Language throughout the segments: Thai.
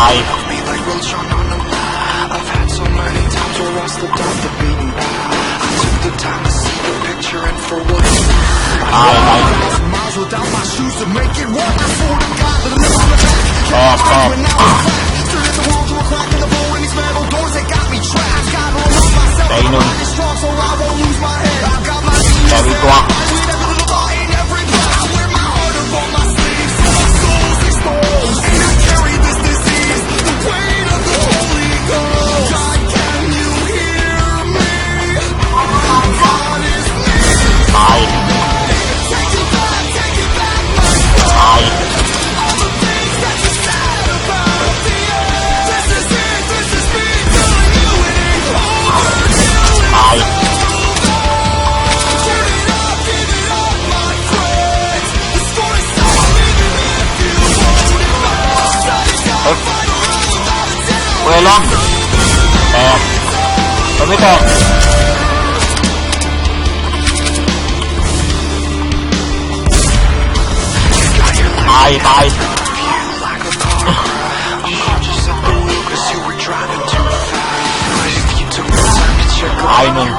ายตายไปชอบชอบใจหนึ่งใจตัว ล่อมตอกตอกไม่ตอกตายตายตายหนุ่ม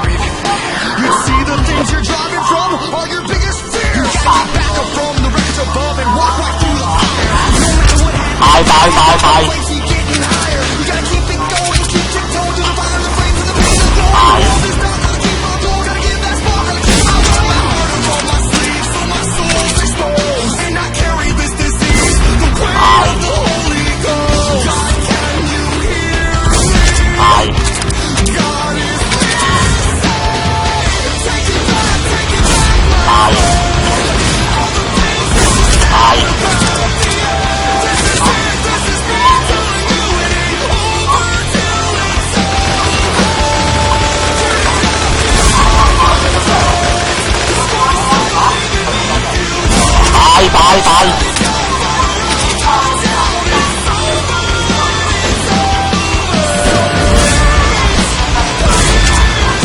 ายตาย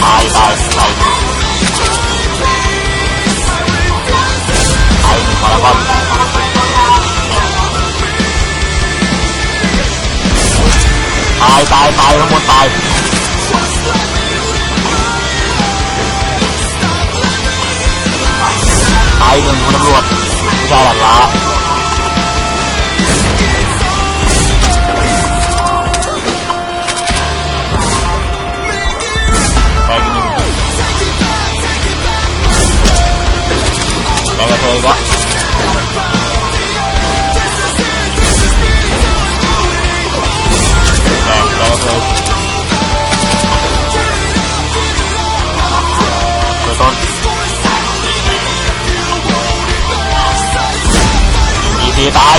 ตายตายตายตายพารากตายตายตายทั้งหมดตายตายหนึ่งคนตำรวจ 抓道了 ตาย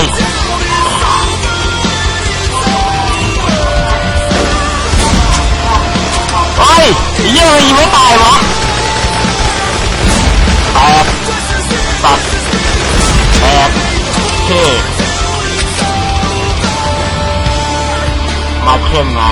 เอ้ยเยี่ยยิงไม่ตายวะแตกตัดแตกเท่มาเข้มงา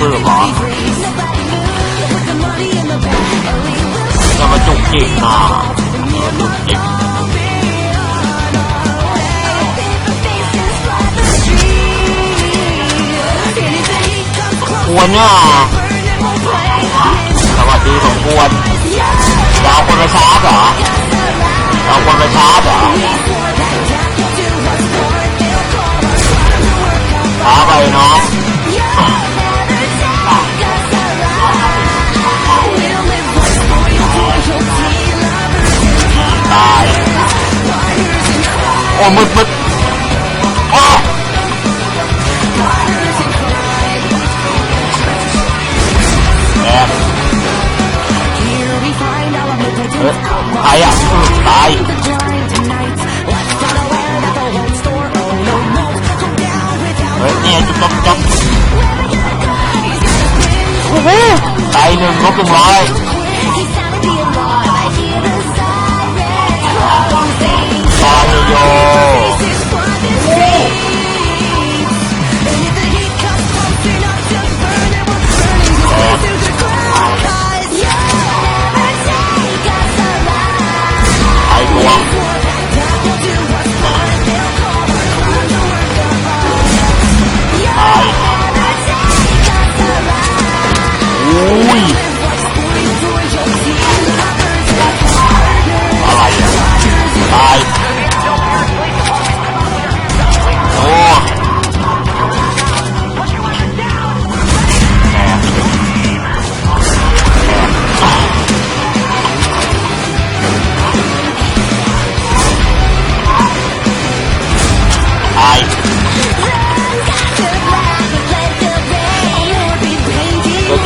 เพิ่มหรอจะมาจุกจิกนะจุกจิกควรน่ะสวัสดีสมควรดาวคนมาชาร์จเหรอดาวคนมาชาร์จเหรอช้าไปเนาะ bực bực oh. nè. Ai à? Tại nghe chúng tâm tâm Tay đừng có cùng lại. Tay rồi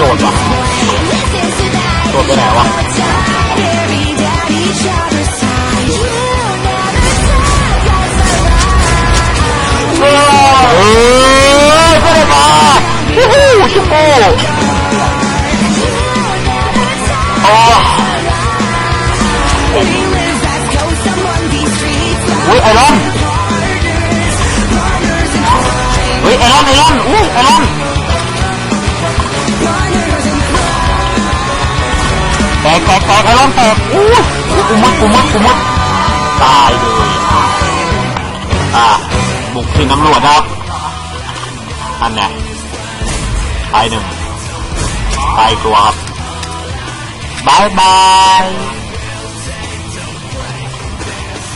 ก็โจทย์วะโจทย์ไปไหนวะเอ้ยไม่ได้มาวู้ฮู้ชิปโป้โอ้อุ้ยไอรอนเฮ้ยไอรอนไอรอนอุ้ไอรอน แตกแตกแตกไอรอนแตกอู้กูมุดกูมุดกูมุดตายเลยอะบุกทีมตำรวจครับอันเนี้ยตายหนึ่งตายตัวครับบายบาย